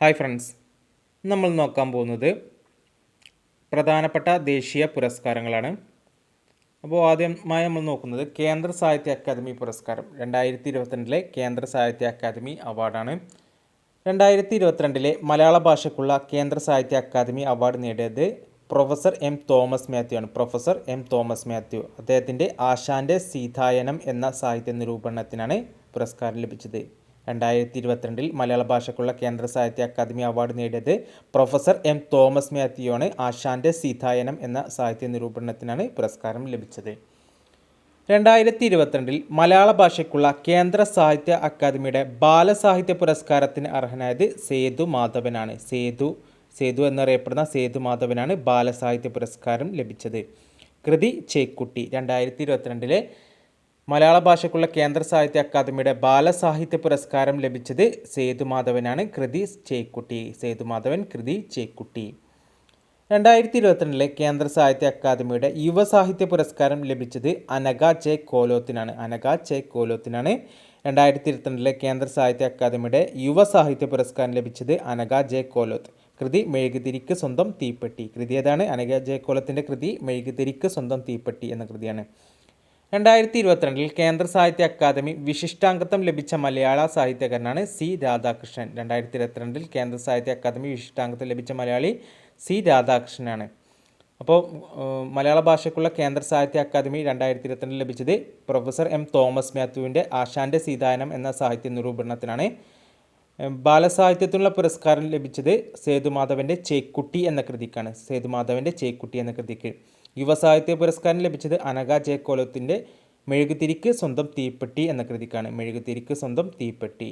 Hi friends നമ്മൾ നോക്കാൻ പോകുന്നത് പ്രധാനപ്പെട്ട ദേശീയ പുരസ്കാരങ്ങളാണ്. അപ്പോൾ ആദ്യമായി നമ്മൾ നോക്കുന്നത് കേന്ദ്ര സാഹിത്യ അക്കാദമി പുരസ്കാരം. രണ്ടായിരത്തി ഇരുപത്തിരണ്ടിലെ കേന്ദ്ര സാഹിത്യ അക്കാദമി അവാർഡാണ്. രണ്ടായിരത്തി ഇരുപത്തിരണ്ടിലെ മലയാള ഭാഷയ്ക്കുള്ള കേന്ദ്ര സാഹിത്യ അക്കാദമി അവാർഡ് നേടിയത് പ്രൊഫസർ എം തോമസ് മാത്യു ആണ്. Professor M Thomas Mathew. അദ്ദേഹത്തിന്റെ ആശാന്റെ സീതായനം എന്ന സാഹിത്യ നിരൂപണത്തിനാണ് പുരസ്കാരം ലഭിച്ചത്. രണ്ടായിരത്തി ഇരുപത്തിരണ്ടിൽ മലയാള ഭാഷയ്ക്കുള്ള കേന്ദ്ര സാഹിത്യ അക്കാദമി അവാർഡ് നേടിയത് പ്രൊഫസർ എം തോമസ് മാത്യുവാണ്. ആശാന്റെ സീതായനം എന്ന സാഹിത്യ നിരൂപണത്തിനാണ് പുരസ്കാരം ലഭിച്ചത്. രണ്ടായിരത്തി ഇരുപത്തിരണ്ടിൽ മലയാള ഭാഷയ്ക്കുള്ള കേന്ദ്ര സാഹിത്യ അക്കാദമിയുടെ ബാലസാഹിത്യ പുരസ്കാരത്തിന് അർഹനായത് സേതു മാധവനാണ്. സേതു സേതു എന്നറിയപ്പെടുന്ന സേതു മാധവനാണ് ബാലസാഹിത്യ പുരസ്കാരം ലഭിച്ചത്. കൃതി ചേക്കുട്ടി രണ്ടായിരത്തി ഇരുപത്തിരണ്ടിലെ മലയാള ഭാഷയ്ക്കുള്ള കേന്ദ്ര സാഹിത്യ അക്കാദമിയുടെ ബാലസാഹിത്യ പുരസ്കാരം ലഭിച്ചത് സേതുമാധവനാണ്. കൃതി ചേക്കുട്ടി. സേതുമാധവൻ കൃതി ചേക്കുട്ടി. രണ്ടായിരത്തി ഇരുപത്തിരണ്ടിലെ കേന്ദ്ര സാഹിത്യ അക്കാദമിയുടെ യുവസാഹിത്യ പുരസ്കാരം ലഭിച്ചത് അനഗ ജെ കോലോത്തിനാണ്. അനഗ ജെ കോലോത്തിനാണ് രണ്ടായിരത്തി ഇരുപത്തിരണ്ടിലെ കേന്ദ്ര സാഹിത്യ അക്കാദമിയുടെ യുവസാഹിത്യ പുരസ്കാരം ലഭിച്ചത് അനഗ ജെ കോലോത്ത്. കൃതി മെഴുകുതിരിക്ക് സ്വന്തം തീപ്പെട്ടി. കൃതി ഏതാണ്? അനഗ ജെ കോലത്തിന്റെ കൃതി മെഴുകുതിരിക്ക് സ്വന്തം തീപ്പെട്ടി എന്ന കൃതിയാണ്. രണ്ടായിരത്തി ഇരുപത്തിരണ്ടിൽ കേന്ദ്ര സാഹിത്യ അക്കാദമി വിശിഷ്ടാംഗത്വം ലഭിച്ച മലയാള സാഹിത്യകാരനാണ് സി രാധാകൃഷ്ണൻ. രണ്ടായിരത്തി ഇരുപത്തിരണ്ടിൽ കേന്ദ്ര സാഹിത്യ അക്കാദമി വിശിഷ്ടാംഗത്വം ലഭിച്ച മലയാളി സി രാധാകൃഷ്ണനാണ്. അപ്പോൾ മലയാള ഭാഷയ്ക്കുള്ള കേന്ദ്ര സാഹിത്യ അക്കാദമി രണ്ടായിരത്തി ഇരുപത്തിരണ്ടിൽ ലഭിച്ചത് പ്രൊഫസർ എം തോമസ് മാത്യുവിന്റെ ആശാന്റെ സീതായനം എന്ന സാഹിത്യ നിരൂപണത്തിനാണ്. ബാലസാഹിത്യത്തിനുള്ള പുരസ്കാരം ലഭിച്ചത് സേതുമാധവന്റെ ചേക്കുട്ടി എന്ന കൃതിക്കാണ്. സേതുമാധവന്റെ ചേക്കുട്ടി എന്ന കൃതിക്ക് യുവസാഹിത്യ പുരസ്കാരം ലഭിച്ചത് അനഘ ജയക്കോലത്തിന്റെ മെഴുകുതിരിക്ക് സ്വന്തം തീപ്പെട്ടി എന്ന കൃതിക്കാണ്. മെഴുകുതിരിക്ക് സ്വന്തം തീപ്പെട്ടി.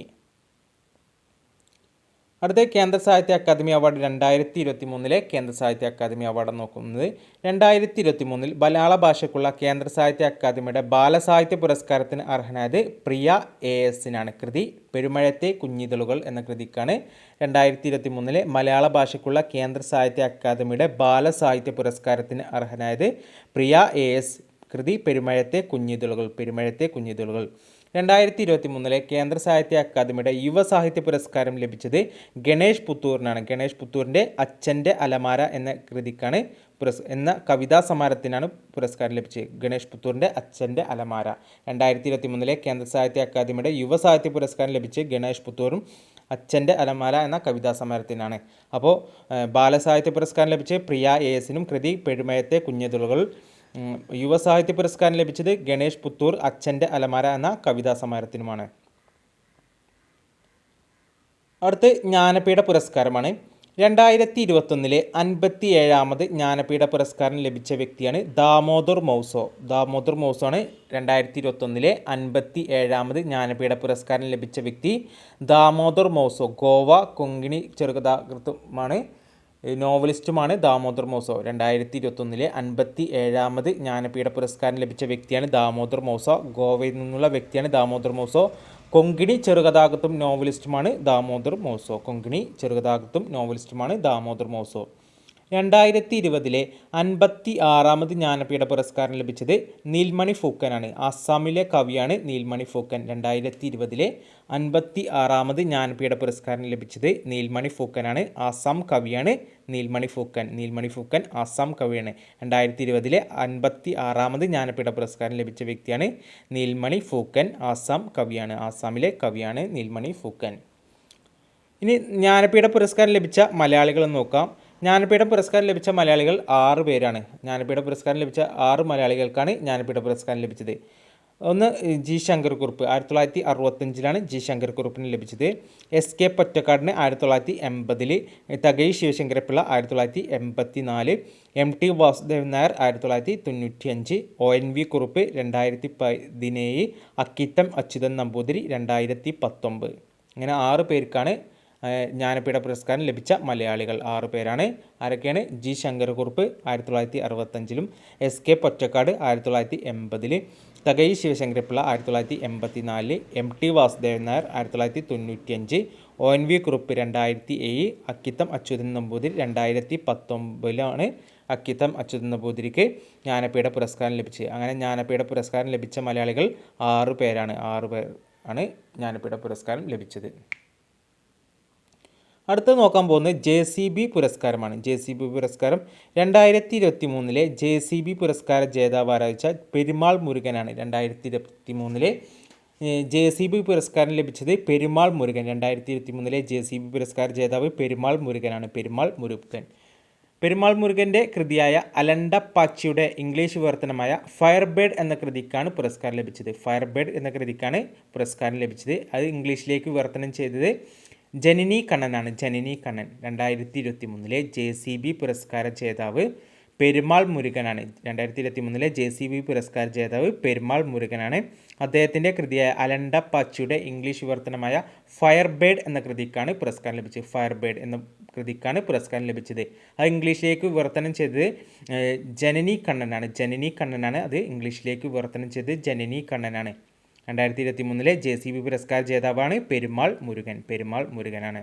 അടുത്ത കേന്ദ്ര സാഹിത്യ അക്കാദമി അവാർഡ് രണ്ടായിരത്തി ഇരുപത്തി മൂന്നിലെ കേന്ദ്ര സാഹിത്യ അക്കാദമി അവാർഡ് നോക്കുന്നത് രണ്ടായിരത്തി ഇരുപത്തി മൂന്നിൽ മലയാള ഭാഷയ്ക്കുള്ള കേന്ദ്ര സാഹിത്യ അക്കാദമിയുടെ ബാലസാഹിത്യ പുരസ്കാരത്തിന് അർഹനായത് പ്രിയ എ എസിനാണ് കൃതി പെരുമഴത്തെ കുഞ്ഞിതളുകൾ എന്ന കൃതിക്കാണ് രണ്ടായിരത്തി ഇരുപത്തി മൂന്നിലെ മലയാള ഭാഷയ്ക്കുള്ള കേന്ദ്ര സാഹിത്യ അക്കാദമിയുടെ ബാലസാഹിത്യ പുരസ്കാരത്തിന് അർഹനായത് പ്രിയ എ എസ് കൃതി പെരുമഴത്തെ കുഞ്ഞിതളുകൾ പെരുമഴത്തെ കുഞ്ഞിതളുകൾ. രണ്ടായിരത്തി ഇരുപത്തി മൂന്നിലെ കേന്ദ്ര സാഹിത്യ അക്കാദമിയുടെ യുവ സാഹിത്യ പുരസ്കാരം ലഭിച്ചത് ഗണേഷ് പുത്തൂറിനാണ്. ഗണേഷ് പുത്തൂറിന്റെ അച്ഛന്റെ അലമാര എന്ന കൃതിക്കാണ് പുരസ് എന്ന കവിതാ സമാരത്തിനാണ് പുരസ്കാരം ലഭിച്ചത്. ഗണേഷ് പുത്തൂറിന്റെ അച്ഛന്റെ അലമാര. രണ്ടായിരത്തി ഇരുപത്തി മൂന്നിലെ കേന്ദ്ര സാഹിത്യ അക്കാദമിയുടെ യുവ സാഹിത്യ പുരസ്കാരം ലഭിച്ച് ഗണേഷ് പുത്തൂറും അച്ഛന്റെ അലമാല എന്ന കവിതാ സമരത്തിനാണ്. അപ്പോൾ ബാലസാഹിത്യ പുരസ്കാരം ലഭിച്ച് പ്രിയ എ എസിനും കൃതി പെഴുമയത്തെ കുഞ്ഞതുളുകൾ യുവ സാഹിത്യ പുരസ്കാരം ലഭിച്ചത് ഗണേഷ് പുത്തൂർ അച്ഛന്റെ അലമാര എന്ന കവിതാ സമാരത്തിനുമാണ്. അടുത്ത് ജ്ഞാനപീഠ പുരസ്കാരമാണ്. രണ്ടായിരത്തി ഇരുപത്തൊന്നിലെ അൻപത്തി ഏഴാമത് ജ്ഞാനപീഠ പുരസ്കാരം ലഭിച്ച വ്യക്തിയാണ് ദാമോദർ മൗസോ. ദാമോദർ മൗസോ ആണ് രണ്ടായിരത്തി ഇരുപത്തൊന്നിലെ അൻപത്തി ഏഴാമത് ജ്ഞാനപീഠ പുരസ്കാരം ലഭിച്ച വ്യക്തി ദാമോദർ മൗസോ. ഗോവ കൊങ്കിണി ചെറുകഥാകൃത്തുമാണ്. നോവലിസ്റ്റുമാണ് ദാമോദർ മോസോ. രണ്ടായിരത്തി ഇരുപത്തൊന്നിലെ അൻപത്തി ഏഴാമത് ജ്ഞാനപീഠ പുരസ്കാരം ലഭിച്ച വ്യക്തിയാണ് ദാമോദർ മോസോ. ഗോവയിൽ നിന്നുള്ള വ്യക്തിയാണ് ദാമോദർ മോസോ. കൊങ്കിണി ചെറുകഥാകൃത്തും നോവലിസ്റ്റുമാണ് ദാമോദർ മോസോ. കൊങ്കിണി ചെറുകഥാകൃത്തും നോവലിസ്റ്റുമാണ് ദാമോദർ മോസോ. രണ്ടായിരത്തി ഇരുപതിലെ അൻപത്തി ആറാമത് ജ്ഞാനപീഠ പുരസ്കാരം ലഭിച്ചത് നീൽമണി ഫൂക്കനാണ്. ആസാമിലെ കവിയാണ് നീൽമണി ഫൂക്കൻ. രണ്ടായിരത്തി ഇരുപതിലെ അൻപത്തി ആറാമത് ജ്ഞാനപീഠ പുരസ്കാരം ലഭിച്ചത് നീൽമണി ഫൂക്കനാണ്. ആസാം കവിയാണ് നീൽമണി ഫൂക്കൻ. നീൽമണി ഫൂക്കൻ ആസാം കവിയാണ്. രണ്ടായിരത്തി ഇരുപതിലെ അൻപത്തി ആറാമത് ജ്ഞാനപീഠ പുരസ്കാരം ലഭിച്ച വ്യക്തിയാണ് നീൽമണി ഫൂക്കൻ. ആസാം കവിയാണ്. ആസാമിലെ കവിയാണ് നീൽമണി ഫൂക്കൻ. ഇനി ജ്ഞാനപീഠ പുരസ്കാരം ലഭിച്ച മലയാളികൾ നോക്കാം. ജ്ഞാനപീഠ പുരസ്കാരം ലഭിച്ച മലയാളികൾ ആറ് പേരാണ്. ജ്ഞാനപീഠ പുരസ്കാരം ലഭിച്ച ആറ് മലയാളികൾക്കാണ് ജ്ഞാനപീഠ പുരസ്കാരം ലഭിച്ചത്. ഒന്ന് ജി ശങ്കർകുറുപ്പ്. ആയിരത്തി തൊള്ളായിരത്തി അറുപത്തഞ്ചിലാണ് ജി ശങ്കർകുറുപ്പിന് ലഭിച്ചത്. എസ് കെ പൊറ്റക്കാടിന് ആയിരത്തി തൊള്ളായിരത്തി എൺപതിൽ തകഴി ശിവശങ്കരപ്പിള്ള ആയിരത്തി തൊള്ളായിരത്തി എൺപത്തി നാല് എം ടി വാസുദേവൻ നായർ ആയിരത്തി തൊള്ളായിരത്തി തൊണ്ണൂറ്റി അഞ്ച് ഒ എൻ വി കുറുപ്പ് രണ്ടായിരത്തി പതിനേഴ് അക്കിത്തം അച്യുതൻ നമ്പൂതിരി രണ്ടായിരത്തി പത്തൊമ്പത് ഇങ്ങനെ ആറ് പേർക്കാണ് ജ്ഞാനപീഠ പുരസ്കാരം ലഭിച്ച മലയാളികൾ ആറ് പേരാണ്. ആരൊക്കെയാണ്? ജി ശങ്കരക്കുറുപ്പ് ആയിരത്തി തൊള്ളായിരത്തി അറുപത്തഞ്ചിലും എസ് കെ പൊറ്റക്കാട് ആയിരത്തി തൊള്ളായിരത്തി എൺപതിൽ തകൈ ശിവശങ്കരപ്പിള്ള ആയിരത്തി തൊള്ളായിരത്തി എൺപത്തി നാലിൽ എം ടി വാസുദേവൻ നായർ ആയിരത്തി തൊള്ളായിരത്തി തൊണ്ണൂറ്റിയഞ്ച് ഒ എൻ വി കുറുപ്പ് രണ്ടായിരത്തി ഏഴ് അക്കിത്തം അച്യുതൻ നമ്പൂതിരി രണ്ടായിരത്തി പത്തൊമ്പതിലാണ് അക്കിത്തം അച്യുതൻ നമ്പൂതിരിക്ക് ജ്ഞാനപീഠ പുരസ്കാരം ലഭിച്ചത്. അങ്ങനെ ജ്ഞാനപീഠ പുരസ്കാരം ലഭിച്ച മലയാളികൾ ആറ് പേരാണ്. ആറ് പേർ ആണ് ജ്ഞാനപീഠ പുരസ്കാരം ലഭിച്ചത്. അടുത്ത് നോക്കാൻ പോകുന്നത് ജെ സി ബി പുരസ്കാരമാണ്. ജെ സി ബി പുരസ്കാരം രണ്ടായിരത്തി ഇരുപത്തി മൂന്നിലെ ജെ സി ബി പുരസ്കാര ജേതാവ് ആരാധിച്ച പെരുമാൾ മുരുകനാണ്. രണ്ടായിരത്തി ഇരുപത്തി മൂന്നിലെ ജെ സി ബി പുരസ്കാരം ലഭിച്ചത് പെരുമാൾ മുരുകൻ. രണ്ടായിരത്തി ഇരുപത്തി മൂന്നിലെ ജെ സി ബി പുരസ്കാര ജേതാവ് പെരുമാൾ മുരുകനാണ്. പെരുമാൾ മുരുകൻ. പെരുമാൾ മുരുകന്റെ കൃതിയായ അലണ്ട പാച്ചിയുടെ ഇംഗ്ലീഷ് വിവർത്തനമായ ഫയർബേഡ് എന്ന കൃതിക്കാണ് പുരസ്കാരം ലഭിച്ചത്. ഫയർബേഡ് എന്ന കൃതിക്കാണ് പുരസ്കാരം ലഭിച്ചത്. അത് ഇംഗ്ലീഷിലേക്ക് വിവർത്തനം ചെയ്തത് ജനനി കണ്ണനാണ്. ജനനി കണ്ണൻ. രണ്ടായിരത്തി ഇരുപത്തി മൂന്നിലെ ജെ സി ബി പുരസ്കാര ജേതാവ് പെരുമാൾ മുരുകനാണ്. രണ്ടായിരത്തി ഇരുപത്തി മൂന്നിലെ ജെ സി ബി പുരസ്കാര ജേതാവ് പെരുമാൾ മുരുകനാണ്. അദ്ദേഹത്തിന്റെ കൃതിയായ അലണ്ട പാച്ചിയുടെ ഇംഗ്ലീഷ് വിവർത്തനമായ ഫയർബേഡ് എന്ന കൃതിക്കാണ് പുരസ്കാരം ലഭിച്ചത്. ഫയർബേഡ് എന്ന കൃതിക്കാണ് പുരസ്കാരം ലഭിച്ചത്. അത് ഇംഗ്ലീഷിലേക്ക് വിവർത്തനം ചെയ്തത് ജനനി കണ്ണനാണ്. ജനനി കണ്ണനാണ്. അത് ഇംഗ്ലീഷിലേക്ക് വിവർത്തനം ചെയ്തത് ജനനി കണ്ണനാണ്. രണ്ടായിരത്തി ഇരുപത്തി മൂന്നിലെ ജെ സി ബി പുരസ്കാര ജേതാവാണ് പെരുമാൾ മുരുകൻ. പെരുമാൾ മുരുകനാണ്.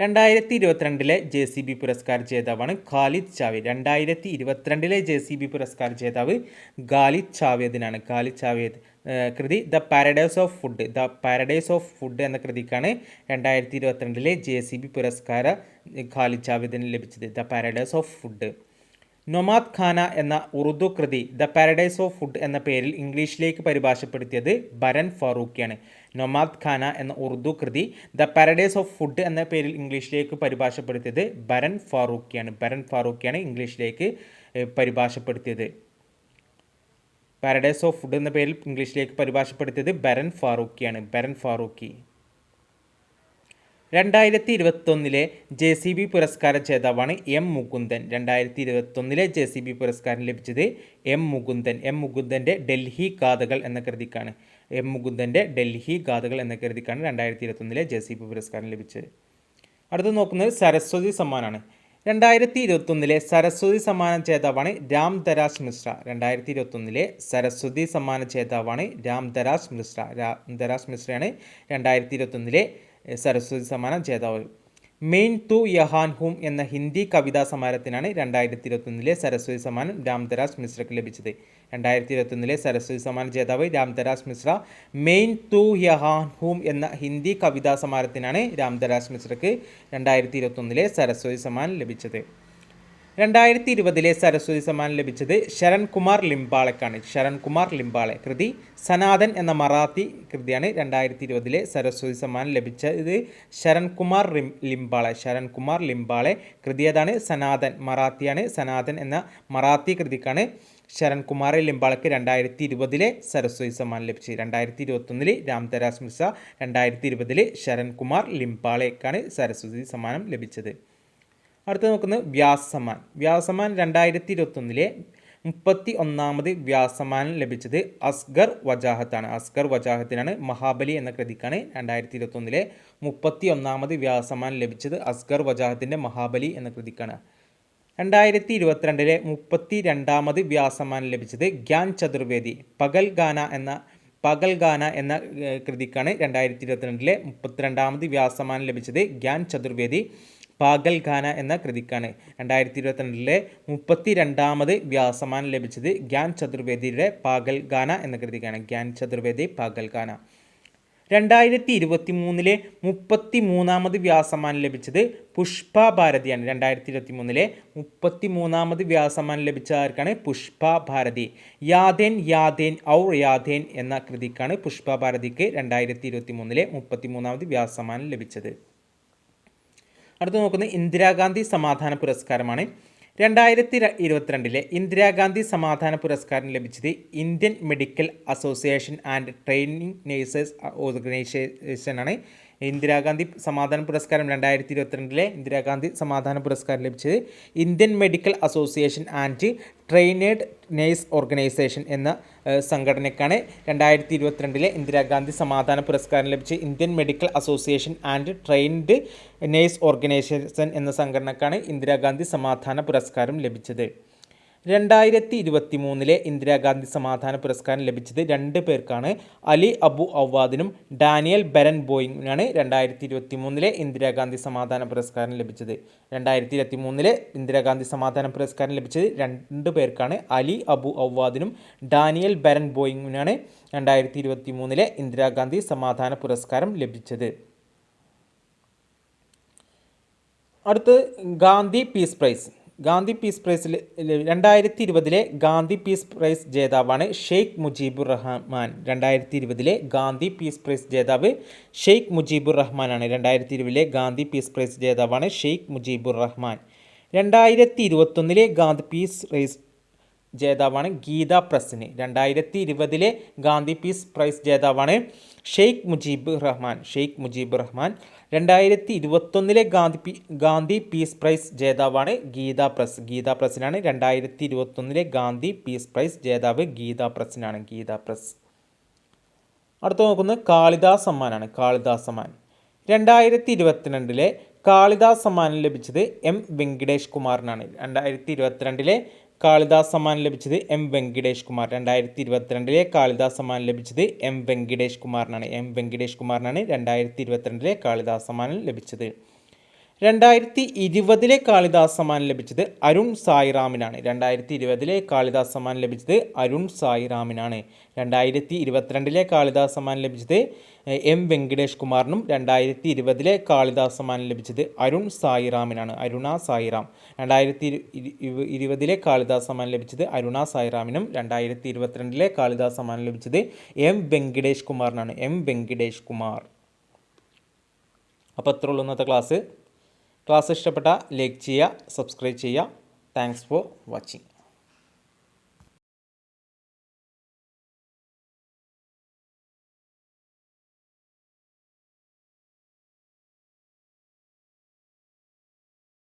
രണ്ടായിരത്തി ഇരുപത്തിരണ്ടിലെ ജെ സി ബി പുരസ്കാര ജേതാവാണ് ഖാലിദ് ചാവേദ്. രണ്ടായിരത്തി ഇരുപത്തിരണ്ടിലെ ജെ സി ബി പുരസ്കാര ജേതാവ് ഖാലിദ് ചാവേദിനാണ്. ഖാലിദ് ചാവേദ് കൃതി the paradise of food the paradise of food എന്ന കൃതിക്കാണ് രണ്ടായിരത്തി ഇരുപത്തിരണ്ടിലെ ജെ സി ബി പുരസ്കാര ഖാലിദ് ചാവേദിന് ലഭിച്ചത്. The paradise of food. Nomad Khana എന്ന ഉറുദു കൃതി ദ പാരഡൈസ് ഓഫ് ഫുഡ് എന്ന പേരിൽ ഇംഗ്ലീഷിലേക്ക് പരിഭാഷപ്പെടുത്തിയത് ബരൻ ഫാറൂഖിയാണ്. നൊമാദ് ഖാന എന്ന ഉറുദു കൃതി ദ പാരഡൈസ് ഓഫ് ഫുഡ് എന്ന പേരിൽ ഇംഗ്ലീഷിലേക്ക് പരിഭാഷപ്പെടുത്തിയത് ബരൻ ഫാറൂഖിയാണ്. ബരൻ ഫാറൂഖിയാണ് ഇംഗ്ലീഷിലേക്ക് പരിഭാഷപ്പെടുത്തിയത്. പാരഡൈസ് ഓഫ് ഫുഡ് എന്ന പേരിൽ ഇംഗ്ലീഷിലേക്ക് പരിഭാഷപ്പെടുത്തിയത് ബരൻ ഫാറൂഖിയാണ്. ബരൻ ഫാറൂഖി. രണ്ടായിരത്തി ഇരുപത്തൊന്നിലെ ജെ സി ബി പുരസ്കാര ജേതാവാണ് എം മുകുന്ദൻ. രണ്ടായിരത്തി ഇരുപത്തൊന്നിലെ ജെ സി ബി പുരസ്കാരം ലഭിച്ചത് എം മുകുന്ദൻ. എം മുകുന്ദന്റെ ഡൽഹി ഗാഥകൾ എന്ന കൃതിക്കാണ്. എം മുകുന്ദന്റെ ഡൽഹി ഗാഥകൾ എന്ന കൃതിക്കാണ് രണ്ടായിരത്തി ഇരുപത്തൊന്നിലെ ജെ സി ബി പുരസ്കാരം ലഭിച്ചത്. അടുത്ത് നോക്കുന്നത് സരസ്വതി സമ്മാനാണ്. രണ്ടായിരത്തി ഇരുപത്തൊന്നിലെ സരസ്വതി സമ്മാന ജേതാവാണ് രാം ദരാസ് മിശ്ര. രണ്ടായിരത്തി ഇരുപത്തൊന്നിലെ സരസ്വതി സമ്മാന ജേതാവാണ് രാം ദരാസ് മിശ്ര. രാം ദരാസ് മിശ്രയാണ് രണ്ടായിരത്തി ഇരുപത്തൊന്നിലെ സരസ്വതി സമ്മാനം ജേതാവ് മെയിൻ തു യഹാൻ ഹും എന്ന ഹിന്ദി കവിതാ സമാരത്തിനാണ് രണ്ടായിരത്തി ഇരുപത്തൊന്നിലെ സരസ്വതി സമ്മാനം രാംതരാസ് മിശ്രയ്ക്ക് ലഭിച്ചത്. രണ്ടായിരത്തി ഇരുപത്തൊന്നിലെ സരസ്വതി സമ്മാന ജേതാവ് രാംതരാസ് മിശ്ര മെയിൻ തു യഹാൻ ഹും എന്ന ഹിന്ദി കവിതാ സമാരത്തിനാണ് രാംതരാസ് മിശ്രയ്ക്ക് രണ്ടായിരത്തി ഇരുപത്തൊന്നിലെ സരസ്വതി സമ്മാനം ലഭിച്ചത്. രണ്ടായിരത്തി ഇരുപതിലെ സരസ്വതി സമ്മാനം ലഭിച്ചത് ശരൺകുമാർ ലിംബാളയ്ക്കാണ്. ശരൺകുമാർ ലിംബാളെ കൃതി സനാതൻ എന്ന മറാത്തി കൃതിയാണ് രണ്ടായിരത്തി ഇരുപതിലെ സരസ്വതി സമ്മാനം ലഭിച്ചത് ശരൺകുമാർ റിം ലിംബാളെ. ശരൺകുമാർ ലിംബാളെ കൃതി ഏതാണ്? സനാതൻ മറാത്തിയാണ്. സനാതൻ എന്ന മറാത്തി കൃതിക്കാണ് ശരൺകുമാർ ലിംബാളയ്ക്ക് രണ്ടായിരത്തി ഇരുപതിലെ സരസ്വതി സമ്മാനം ലഭിച്ചത്. രണ്ടായിരത്തി ഇരുപത്തൊന്നിൽ രാംതരാസ് മിർസ രണ്ടായിരത്തി ഇരുപതിൽ ശരൺകുമാർ ലിംബാളയ്ക്കാണ് സരസ്വതി സമ്മാനം ലഭിച്ചത്. അടുത്ത നോക്കുന്നത് വ്യാസമാൻ വ്യാസമാൻ രണ്ടായിരത്തി ഇരുപത്തൊന്നിലെ മുപ്പത്തി ഒന്നാമത് വ്യാസമാൻ ലഭിച്ചത് അസ്ഗർ വജാഹത്താണ്. അസ്ഗർ വജാഹത്തിനാണ് മഹാബലി എന്ന കൃതിക്കാണ് രണ്ടായിരത്തി ഇരുപത്തൊന്നിലെ മുപ്പത്തി ഒന്നാമത് വ്യാസമാൻ ലഭിച്ചത് അസ്ഗർ വജാഹത്തിന്റെ മഹാബലി എന്ന കൃതിക്കാണ്. രണ്ടായിരത്തി ഇരുപത്തിരണ്ടിലെ മുപ്പത്തി രണ്ടാമത് വ്യാസമാൻ ലഭിച്ചത് ഗ്യാൻ ചതുർവേദി പകൽ ഗാന എന്ന പകൽ ഗാന എന്ന കൃതിക്കാണ് രണ്ടായിരത്തി ഇരുപത്തിരണ്ടിലെ മുപ്പത്തിരണ്ടാമത് വ്യാസമാൻ ലഭിച്ചത് ഗ്യാൻ ചതുർവേദി. പാഗൽ ഖാന എന്ന കൃതിക്കാണ്. രണ്ടായിരത്തി ഇരുപത്തിരണ്ടിലെ മുപ്പത്തി രണ്ടാമത് വ്യാസമാനം ലഭിച്ചത് ഗ്യാൻ ചതുർവേദിയുടെ പാഗൽ ഖാന എന്ന കൃതിക്കാണ്. ഗ്യാൻ ചതുർവേദി പാഗൽ ഖാന രണ്ടായിരത്തി ഇരുപത്തി മൂന്നിലെ മുപ്പത്തി മൂന്നാമത് വ്യാസമാനം ലഭിച്ചത് പുഷ്പ ഭാരതിയാണ് രണ്ടായിരത്തി ഇരുപത്തി മൂന്നിലെ മുപ്പത്തി മൂന്നാമത് വ്യാസമാനം ലഭിച്ച ആർക്കാണ്? പുഷ്പ ഭാരതി യാതേൻ യാതേൻ ഔർ യാതേൻ എന്ന കൃതിക്കാണ് പുഷ്പ ഭാരതിക്ക് രണ്ടായിരത്തി ഇരുപത്തി മൂന്നിലെ മുപ്പത്തി മൂന്നാമത് വ്യാസമാനം ലഭിച്ചത്. അടുത്ത് നോക്കുന്നത് ഇന്ദിരാഗാന്ധി സമാധാന പുരസ്കാരമാണ്. രണ്ടായിരത്തി ഇരുപത്തിരണ്ടിലെ ഇന്ദിരാഗാന്ധി സമാധാന പുരസ്കാരം ലഭിച്ചത് Indian medical association and training nurses ഓർഗനൈസേഷനാണ് Indira Gandhi സമാധാന പുരസ്കാരം രണ്ടായിരത്തി ഇരുപത്തിരണ്ടിലെ ഇന്ദിരാഗാന്ധി സമാധാന പുരസ്കാരം ലഭിച്ചത് Indian medical association and trained nurse organisation എന്ന സംഘടനയ്ക്കാണ് രണ്ടായിരത്തി ഇരുപത്തിരണ്ടിലെ ഇന്ദിരാഗാന്ധി സമാധാന പുരസ്കാരം ലഭിച്ച Indian medical association and trained nurse organisation എന്ന സംഘടനയ്ക്കാണ് ഇന്ദിരാഗാന്ധി സമാധാന പുരസ്കാരം ലഭിച്ചത്. രണ്ടായിരത്തി ഇരുപത്തി മൂന്നിലെ ഇന്ദിരാഗാന്ധി സമാധാന പുരസ്കാരം ലഭിച്ചത് രണ്ട് പേർക്കാണ്. അലി അബു ഔവാദിനും ഡാനിയൽ ബെരൻ ബോയിങ്ങിനാണ് രണ്ടായിരത്തി ഇരുപത്തി മൂന്നിലെ ഇന്ദിരാഗാന്ധി സമാധാന പുരസ്കാരം ലഭിച്ചത്. രണ്ടായിരത്തി ഇരുപത്തി മൂന്നിലെ ഇന്ദിരാഗാന്ധി സമാധാന പുരസ്കാരം ലഭിച്ചത് രണ്ട് പേർക്കാണ്. അലി അബു ഔവാദിനും ഡാനിയൽ ബെരൻ ബോയിങ്ങിനാണ് രണ്ടായിരത്തി ഇരുപത്തി മൂന്നിലെ ഇന്ദിരാഗാന്ധി സമാധാന പുരസ്കാരം ലഭിച്ചത്. അടുത്ത് Gandhi peace prize. Gandhi peace പ്രൈസിൽ രണ്ടായിരത്തി ഇരുപതിലെ ഗാന്ധി പീസ് പ്രൈസ് ജേതാവാണ് ഷെയ്ഖ് മുജീബുർ റഹ്മാൻ. രണ്ടായിരത്തി ഇരുപതിലെ ഗാന്ധി പീസ് പ്രൈസ് ജേതാവ് ഷെയ്ഖ് മുജീബുർ റഹ്മാനാണ്. രണ്ടായിരത്തി ഇരുപതിലെ ഗാന്ധി പീസ് പ്രൈസ് ജേതാവാണ് ഷെയ്ഖ് മുജീബുർ റഹ്മാൻ. രണ്ടായിരത്തി ഇരുപത്തൊന്നിലെ ഗാന്ധി പീസ് പ്രൈസ് ജേതാവാണ് ഗീത പ്രസിന്. രണ്ടായിരത്തി ഇരുപതിലെ ഗാന്ധി പീസ് പ്രൈസ് ജേതാവാണ് ഷെയ്ഖ് മുജീബ് റഹ്മാൻ. ഷെയ്ഖ് മുജീബ് റഹ്മാൻ രണ്ടായിരത്തി ഇരുപത്തൊന്നിലെ ഗാന്ധി ഗാന്ധി പീസ് പ്രൈസ് ജേതാവാണ് ഗീത പ്രസ് ഗീത പ്രസിനാണ്. രണ്ടായിരത്തി ഇരുപത്തൊന്നിലെ ഗാന്ധി പീസ് പ്രൈസ് ജേതാവ് ഗീത പ്രസിനാണ് ഗീത പ്രസ്. അടുത്ത നോക്കുന്നത് കാളിദാസ് സമ്മാനാണ് കാളിദാസ് സമ്മാൻ. രണ്ടായിരത്തി ഇരുപത്തിരണ്ടിലെ കാളിദാസ് സമ്മാനം ലഭിച്ചത് എം വെങ്കടേഷ് കുമാറിനാണ്. രണ്ടായിരത്തി ഇരുപത്തിരണ്ടിലെ കാളിദാസ് സമ്മാനം ലഭിച്ചത് എം വെങ്കിടേഷ് കുമാർ. രണ്ടായിരത്തി ഇരുപത്തിരണ്ടിലെ കാളിദാസ് സമ്മാനം ലഭിച്ചത് എം വെങ്കിടേഷ് കുമാറിനാണ്. എം വെങ്കിടേഷ് കുമാറിനാണ് രണ്ടായിരത്തി ഇരുപത്തിരണ്ടിലെ കാളിദാസ് സമ്മാനം ലഭിച്ചത്. രണ്ടായിരത്തി ഇരുപതിലെ കാളിദാസ് സമ്മാനം ലഭിച്ചത് അരുൺ സായിറാമിനാണ്. രണ്ടായിരത്തി ഇരുപതിലെ കാളിദാസ് സമ്മാനം ലഭിച്ചത് അരുൺ സായിറാമിനാണ്. രണ്ടായിരത്തി ഇരുപത്തിരണ്ടിലെ കാളിദാസ് സമ്മാനം ലഭിച്ചത് എം വെങ്കടേഷ് കുമാറിനും രണ്ടായിരത്തി ഇരുപതിലെ കാളിദാസ് സമ്മാനം ലഭിച്ചത് അരുൺ സായിറാമിനാണ്. അരുണ സായിറാം. രണ്ടായിരത്തി ഇരുപതിലെ കാളിദാസ് സമ്മാനം ലഭിച്ചത് അരുണ സായിറാമിനും രണ്ടായിരത്തി ഇരുപത്തിരണ്ടിലെ കാളിദാസ് സമ്മാനം ലഭിച്ചത് എം വെങ്കടേഷ് കുമാറിനാണ്. എം വെങ്കടേഷ് കുമാർ. അപ്പോൾ അത്രയുള്ളൂ ഇന്നത്തെ ക്ലാസ്. ക്ലാസ് ഇഷ്ടപ്പെട്ട ലൈക്ക് ചെയ്യുക സബ്സ്ക്രൈബ് ചെയ്യുക താങ്ക്സ് ഫോർ വാച്ചിങ്